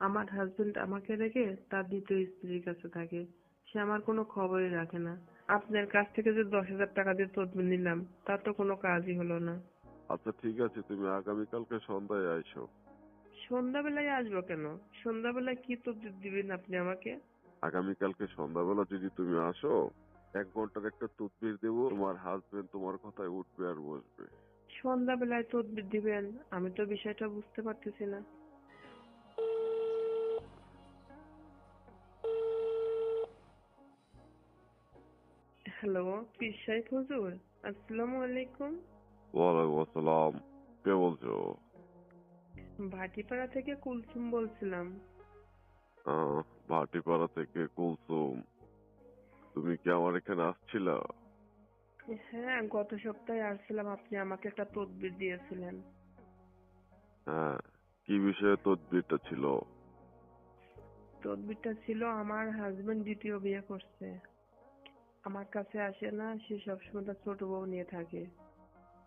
আমার হাজবেন্ড আমাকে রেখে তার দ্বিতীয় স্ত্রীর কাছে থাকে। সে আমার কোনো খবরই রাখে না। আপনার কাছ থেকে যে দশ হাজার টাকা দিয়ে তদবির নিলাম তার তো কোনো কাজই হলো না। আচ্ছা ঠিক আছে তুমি আগামীকালকে সন্ধ্যায় আইসো। সন্ধ্যাবেলায় আসব কেন? সন্ধ্যাবেলায় কি তদবির দিবেন আপনি আমাকে? আগামীকালকে সন্ধ্যাবেলা যদি তুমি আসো এক ঘণ্টার একটা তদবির দেবো তোমার হাজবেন্ড তোমার কথায় উঠবে আর বসবে। সন্ধ্যাবেলায় তদবির দিবেন? আমি তো বিষয়টা বুঝতে পারতেছি না। হ্যালো পীর সাহেব হুজুর আসসালামু আলাইকুম ওয়ালাইকুম আসসালাম কে বলছো? ভাটিপাড়া থেকে কুলসুম বলছিলাম। আহ, ভাটিপাড়া থেকে কুলসুম। তুমি কি আমার এখানে আসছিলা? হ্যাঁ গত সপ্তাহে আসছিলাম। আপনি আমাকে একটা তদবির দিয়েছিলেন। হ্যাঁ কি বিষয়ে তদবিরটা ছিল? তদবিরটা ছিল আমার হাজবেন্ড দ্বিতীয় বিয়ে করছে। আমার কাছে আসে না সে সবসময় তার ছোট বউ নিয়ে থাকে।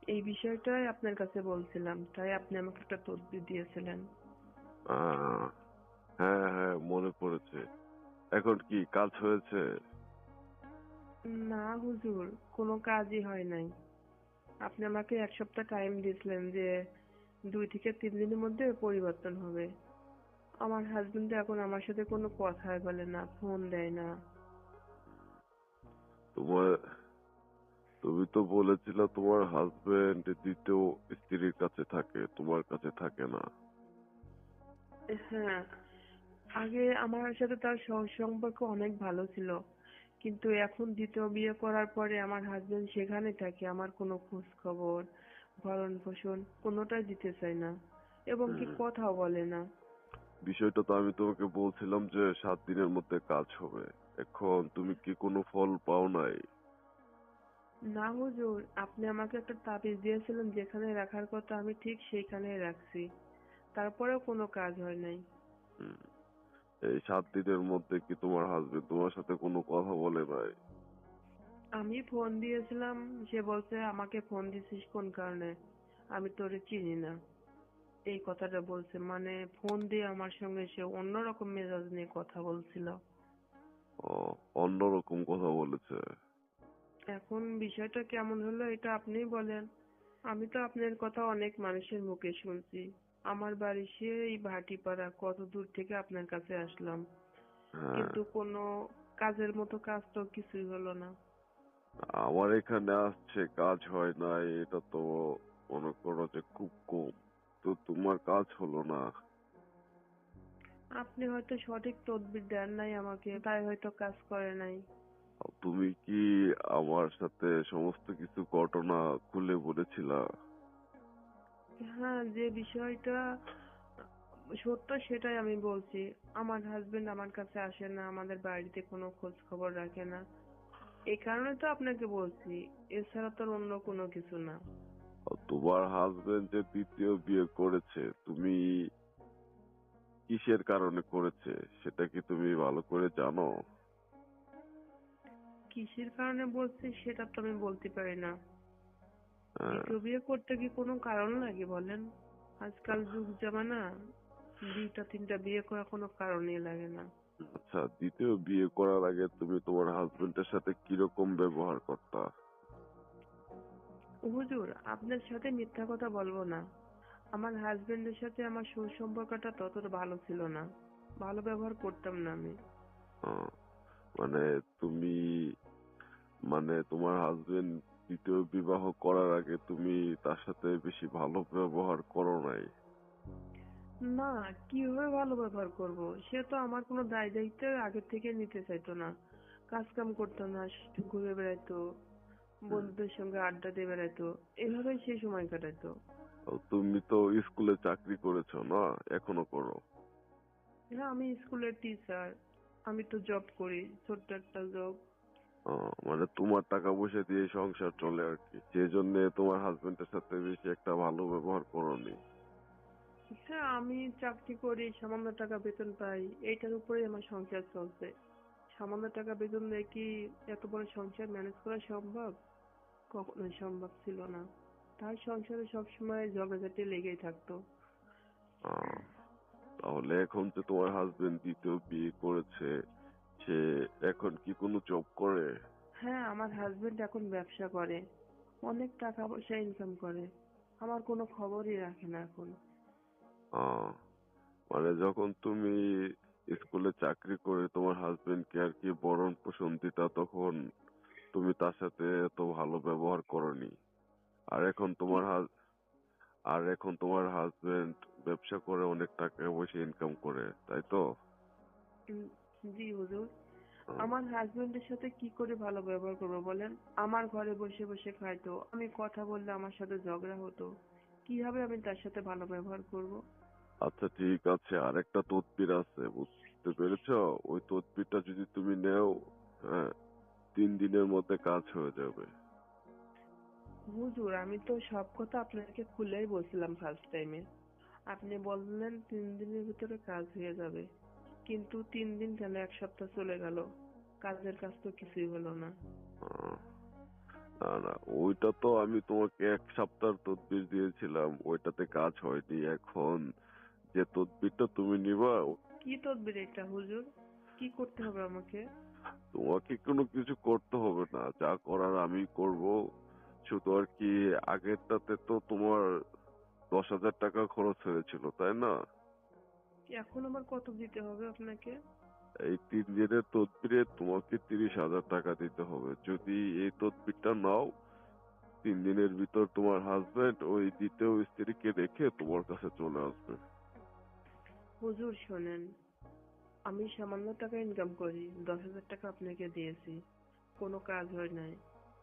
এই বিষয়টাই আপনার কাছে বলছিলাম তাই আপনি আমাকে একটা তদবির দিয়েছিলেন। হ্যাঁ হ্যাঁ মনে পড়েছে। এখন কি কাজ হয়েছে? না হুজুর কোনো কাজই হয় নাই। আপনি আমাকে এক সপ্তাহ টাইম দিয়েছিলেন যে দুই থেকে তিন দিনের মধ্যে পরিবর্তন হবে। আমার হাজবেন্ড এখন আমার সাথে কোনো কথাই বলে না ফোন দেয় না। তোমার তুমি তো বলেছিলে তোমার হাজবেন্ড দ্বিতীয় স্ত্রীর কাছে থাকে তোমার কাছে থাকে না। হ্যাঁ আগে আমার সাথে তার সম্পর্ক অনেক ভালো ছিল কিন্তু এখন দ্বিতীয় বিয়ে করার পরে আমার হাজবেন্ড সেখানে থাকে আমার কোনো খোঁজ খবর ভরণ পোষণ কোনোটাই দিতে চায় না এবং কি। কথাও বলে না। বিষয়টা তো আমি তোমাকে বলছিলাম যে সাত দিনের মধ্যে কাজ হবে। এখন তুমি কি কোনো ফল পাও নাই? না হুজুর আপনি আমাকে একটা তাবিজ দিয়েছিলেন যেখানে রাখার কথা আমি ঠিক সেইখানেই রাখছি। তারপরেও কোনো কাজ হয় নাই। এই সাত দিনের মধ্যে কি তোমার হাজবেন্ড তোমার সাথে কোনো কথা বলে নাই? আমি ফোন দিয়েছিলাম সে বলছে আমাকে ফোন দিছিস কোন কারণে? আমি তোরে চিনি না। এই কথাটা বলছে মানে ফোন দিয়ে আমার সঙ্গে সে অন্যরকম মেজাজ নিয়ে কথা বলছিল। অন্যরকম কথা বলেছে। এখন বিষয়টা কেমন হলো এটা আপনিই বলেন। আমি তো আপনার কথা অনেক মানুষের মুখে শুনছি। আমার বাড়ি সেই ভাটিপাড়া কত দূর থেকে আপনার কাছে আসলাম। হ্যাঁ। কিন্তু কোনো কাজের মতো কাজ তো কিছুই হলো না। আমার এখানে আসছে কাজ হয় না এটা তো মনে করো যে খুব কম। তো তোমার কাজ হলো না। আপনি হয়তো সঠিক তদবির দেন নাই আমাকে তাই হয়তো কাজ করে নাই। তুমি কি আমার সাথে সমস্ত কিছু ঘটনা খুলে বলেছিলা? হ্যাঁ যে বিষয়টা সত্য সেটাই আমি বলছি। আমার হাজবেন্ড আমার কাছে আসে না আমাদের বাড়িতে কোনো খোঁজ খবর রাখে না। এই কারণে তো আপনাকে বলছি এছাড়া তো অন্য কোনো কিছু না। তোমার হাজবেন্ড যে দ্বিতীয় বিয়ে করেছে তুমি কিসের কারণে করেছে সেটা কি তুমি ভালো করে জানো? কিসের কারণে বলছি সেটা তো আমি বলতে পারি না। হ্যাঁ, দ্বিতীয় বিয়ে করতে কি কোনো কারণ লাগে বলেন? আজকাল যুগ জামানা দুইটা তিনটা বিয়ে করা কোনো কারণই লাগে না। আচ্ছা দ্বিতীয় বিয়ে করার আগে তুমি তোমার হাজবেন্ডের সাথে কীরকম ব্যবহার করতা? হুজুর আপনার সাথে মিথ্যা কথা বলব না। আমার হাজবেন্ডের সাথে আমার সুসম্পর্কটা ততটা ভালো ছিল না। ভালো ব্যবহার করতাম না আমি। মানে তুমি মানে তোমার হাজবেন্ড দ্বিতীয় বিবাহ করার আগে তুমি তার সাথে বেশি ভালো ব্যবহার করো নাই? না কীভাবে ভালো ব্যবহার করব? সে তো আমার কোনো দায় দায়িত্ব আগে থেকে নিতে চাইতো না। কাজ কাম করতো না ঘুরে বেড়াইতো বন্ধুদের সঙ্গে আড্ডা দিয়ে বেড়াইতো এভাবেই সে সময় কাটাইতো। ও, তুমি তো স্কুলে চাকরি করেছ না? এখনও করো। হ্যাঁ আমি স্কুলের টিচার আমি তো জব করি ছোট্ট একটা জব মানে তোমার টাকা পয়সা দিয়ে সংসার চলে আর কি। সেই জন্য তোমার হাজবেন্ডের সাথে বেশি একটা ভালো ব্যবহার করোনি। হ্যাঁ আমি চাকরি করি সামান্য টাকা বেতন পাই। এইটার উপরেই আমার সংসার চলছে। সামান্য টাকা বেতন দিয়ে কি এত বড় সংসার ম্যানেজ করা সম্ভব? কখনোই সম্ভব ছিল না। তার সংসারে সবসময় ঝগড়াঝাটি লেগেই থাকতো। আহ, তাহলে এখন যে তোমার হাজবেন্ড দ্বিতীয় বিয়ে করেছে সে এখন কি কোনো জব করে? হ্যাঁ আমার হাজবেন্ড এখন ব্যবসা করে। অনেক টাকা পয়সা ইনকাম করে। আমার কোনো খবরই রাখে না এখন। আহ, মানে যখন তুমি স্কুলে চাকরি করে তোমার হাজবেন্ডকে আর কি বরণ পোষণ দিতা তখন তুমি তার সাথে এত ভালো ব্যবহার করনি। আর এখন তোমার আর এখন তোমার হাজবেন্ড ব্যবসা করে অনেক টাকা পয়সা ইনকাম করে তাই তো? জি হুজুর। আমার হাজবেন্ডের সাথে কি করে ভালো ব্যবহার করব বলেন? আমার ঘরে বসে বসে খাইতো আমি কথা বললে আমার সাথে ঝগড়া হতো। কীভাবে আমি তার সাথে ভালো ব্যবহার করব? আচ্ছা ঠিক আছে আরেকটা তদবির আছে বুঝতে পেরেছ? ওই তদবিরটা যদি তুমি নেও হ্যাঁ তিন দিনের মধ্যে কাজ হয়ে যাবে। হুজুর আমি তো সব কথা আপনাকে খুলেই বলছিলাম ফার্স্ট টাইমে আপনি বললেন তিন দিনের ভিতরে কাজ হয়ে যাবে। কিন্তু তিন দিন কেন? এক সপ্তাহ চলে গেল। কাজের কাজ তো কিছুই হলো না। না না ওইটা তো আমি তোমাকে এক সপ্তাহ তদবির দিয়েছিলাম। ওইটাতে কাজ হয়নি এখন। যে তদবিরটা তুমি নিবা কি তদবির এটা হুজুর? কি করতে হবে আমাকে? তোমাকে কোনো কিছু করতে হবে না। যা করার আমি করব। শুধু আর কি আগেরটাতে তো তোমার দশ হাজার টাকা খরচ হয়েছিল তাই না? এখন আমার কত দিতে হবে আপনাকে? এই তিন দিনের তদবিরে তোমাকে তিরিশ হাজার টাকা দিতে হবে। যদি এই তদবিরটা নাও তিন দিনের ভিতর তোমার হাজবেন্ড ওই দ্বিতীয় স্ত্রীকে রেখে তোমার কাছে চলে আসবে। হুজুর শোনেন আমি সামান্য টাকা ইনকাম করি দশ হাজার টাকা আপনাকে দিয়েছি কোনো কাজ হয় নাই।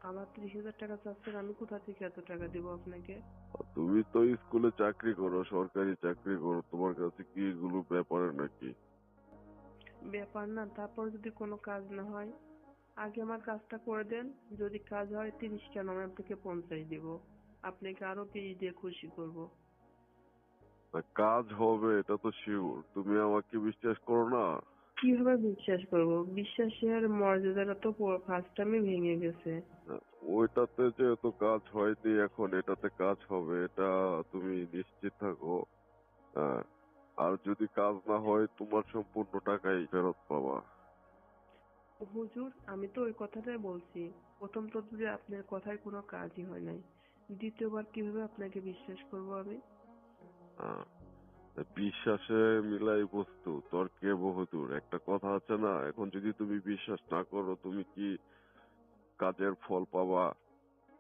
আমার ত্রিশ হাজার টাকা চাচ্ছেন আমি কোথা থেকে এত টাকা দিব আপনাকে? তুমি তো স্কুলে চাকরি করো সরকারি চাকরি করো তোমার কাছে কি এগুলো ব্যাপারে নাকি? ব্যাপার না তারপর যদি কোনো কাজ না হয় আগে আমার কাজটা করে দেন যদি কাজ হয় তিরিশ কেন আমি আপনাকে পঞ্চাশ দিব। আপনাকে আরও তিরিশ দিয়ে খুশি করব? কাজ হবে এটা তো শিওর তুমি আমাকে বিশ্বাস করো না? কীভাবে বিশ্বাস করব? বিশ্বাসের মর্যাদাটা তো ফার্স্ট টাইমে ভেঙে গেছে। ওইটাতে যেহেতু কাজ হয়নি এখন এটাতে কাজ হবে এটা তুমি নিশ্চিত থাকো। হ্যাঁ। আর যদি কাজ না হয় তোমার সম্পূর্ণ টাকাই ফেরত পাবা। হুজুর আমি তো ওই কথাটাই বলছি। প্রথম তো যদি আপনার কথায় কোনো কাজই হয় নাই। দ্বিতীয়বার কীভাবে আপনাকে বিশ্বাস করব আমি? হ্যাঁ। বিশ্বাসে মিলাই বস্তু তর্কে বহুদূর। একটা কথা আছে না এখন যদি তুমি বিশ্বাস না করো তুমি কি কাজের ফল পাবা?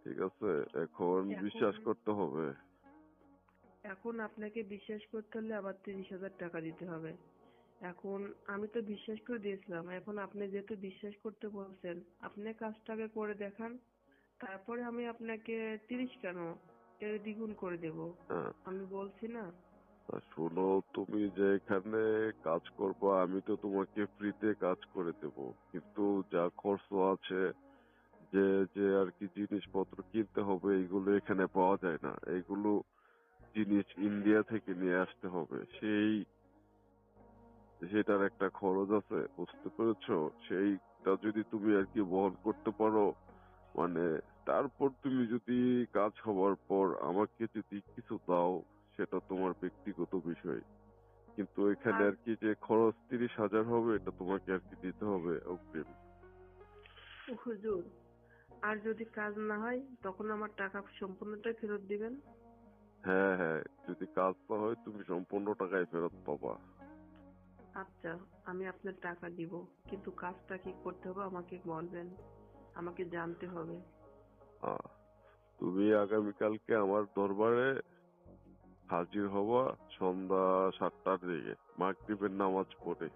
ঠিক আছে? এখন বিশ্বাস করতে হবে। এখন আপনাকে বিশ্বাস করতে হলে আবার তিরিশ হাজার টাকা দিতে হবে। এখন আমি তো বিশ্বাস করে দিয়েছিলাম এখন আপনি যেহেতু বিশ্বাস করতে বলছেন আপনি কাজটাকে করে দেখান তারপরে আমি আপনাকে তিরিশ কেন এর দ্বিগুণ করে দেব। হ্যাঁ। আমি বলছি না তা শোনো, তুমি যে এখানে কাজ করবা, আমি তো তোমাকে ফ্রিতে কাজ করে দেব। কিন্তু যা খরচ আছে, যে যে আর কি জিনিসপত্র কিনতে হবে এইগুলো এখানে পাওয়া যায় না। এইগুলো জিনিস ইন্ডিয়া থেকে নিয়ে আসতে হবে। সেই, সেটার একটা খরচ আছে, বুঝতে পেরেছ? সেইটা যদি তুমি আর কি বহন করতে পারো মানে তারপর তুমি যদি কাজ হওয়ার পর আমাকে যদি কিছু দাও সেটা তোমার ব্যক্তিগত বিষয়। কিন্তু এখানে আর কি যে খরচ তিরিশ হাজার হবে এটা তোমাকে আর কি দিতে হবে অগ্রিম। হুজুর আর যদি কাজ না হয় তখন আমার টাকা সম্পূর্ণটাই ফেরত দিবেন? হ্যাঁ হ্যাঁ যদি কাজ না হয় তুমি সম্পূর্ণ টাকাই ফেরত পাবা। আচ্ছা আমি আপনার টাকা দিব কিন্তু কাজটা কি করতে হবে আমাকে বলবেন আমাকে জানতে হবে। তুমি আগামীকালকে আমার দরবারে হাজির হবা সন্ধ্যা সাতটার দিকে। মাগরিবের নামাজ পড়ে।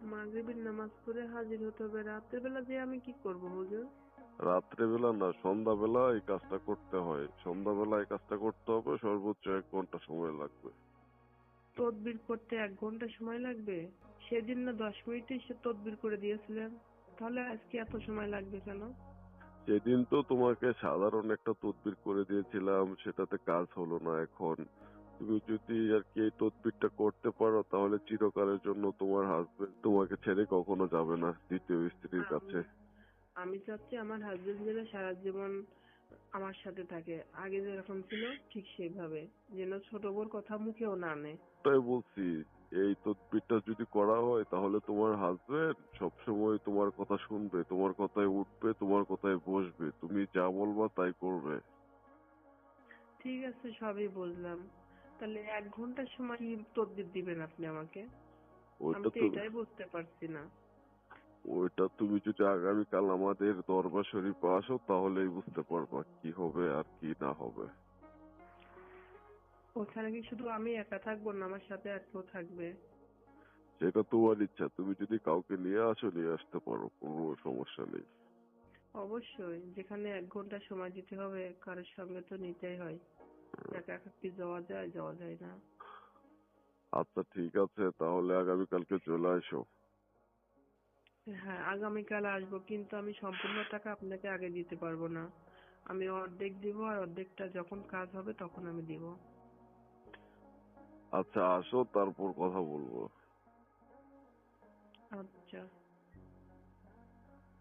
মাগরিবের নামাজ পড়ে হাজির হতে হবে। রাতের বেলা যে আমি কি করব হুজুর? রাত্রেবেলা না সন্ধ্যাবেলা এই কাজটা করতে হয়। সন্ধ্যাবেলা এই কাজটা করতে হবে সর্বোচ্চ এক ঘণ্টা সময় লাগবে। তদবির করতে এক ঘণ্টা সময় লাগবে? সেদিন না দশ মিনিটে সে তদবির করে দিয়েছিলেন। তাহলে আজকে এত সময় লাগবে কেন? সেদিন তো তোমাকে সাধারণ একটা তদবির করে দিয়েছিলাম সেটাতে কাজ হলো না এখন। তুমি যদি আর কি এই তদবিরটা করতে পারো তাহলে চিরকালের জন্য তোমার হাজবেন্ড তোমাকে ছেড়ে কখনো যাবে না দ্বিতীয় স্ত্রীর কাছে। আমি চাচ্ছি আমার হাজবেন্ড যেন সারা জীবন আমার সাথে থাকে। আগে যেরকম ছিল ঠিক সেইভাবে। যেন ছোট বোর কথা মুখেও না আনে। তাই বলছি এই তদবিরটা যদি করা হয় তাহলে তোমার হাজবেন্ড সবসময় তোমার কথা শুনবে তোমার কথায় উঠবে তোমার কথায় বসবে। তুমি যা বলবা তাই করবে। ঠিক আছে সবই বুঝলাম তাহলে এক ঘণ্টার সময় তদবির দিবেন আপনি আমাকে। আমি তো এটাই বুঝতে পারছি না। ওইটা তুমি যদি আগামীকাল আমাদের দরবার শরীফ আসো তাহলেই বুঝতে পারবা কি হবে আর কি না হবে। ওখানে কি শুধু আমি একা থাকব না? আমার সাথে আর কেউ থাকবে? সেটা তোমার ইচ্ছা। তুমি যদি কাউকে নিয়ে আসো নিয়ে আসতে পারো কোনো সমস্যা নেই। অবশ্যই। যেখানে এক ঘণ্টা সময় দিতে হবে কারোর সঙ্গে তো নিতেই হয়। একা একা কি যাওয়া যায় যাওয়া যায় না। আচ্ছা ঠিক আছে। তাহলে আগামীকালকে চলে আসো। হ্যাঁ আগামীকাল আসব কিন্তু আমি সম্পূর্ণ টাকা আপনাকে আগে দিতে পারব না। আমি অর্ধেক দিব আর অর্ধেকটা যখন কাজ হবে তখন আমি দিব। আচ্ছা আসো তারপর কথা বলব। আচ্ছা।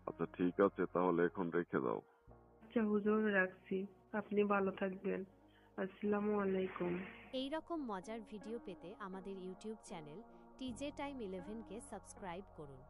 আচ্ছা ঠিক আছে তাহলে এখন রেখে দাও। আচ্ছা হুজুর রাখছি। আপনি ভালো থাকবেন। আসসালামু আলাইকুম। এই রকম মজার ভিডিও পেতে আমাদের ইউটিউব চ্যানেল টিজে টাইম ইলেভেনকে সাবস্ক্রাইব করুন।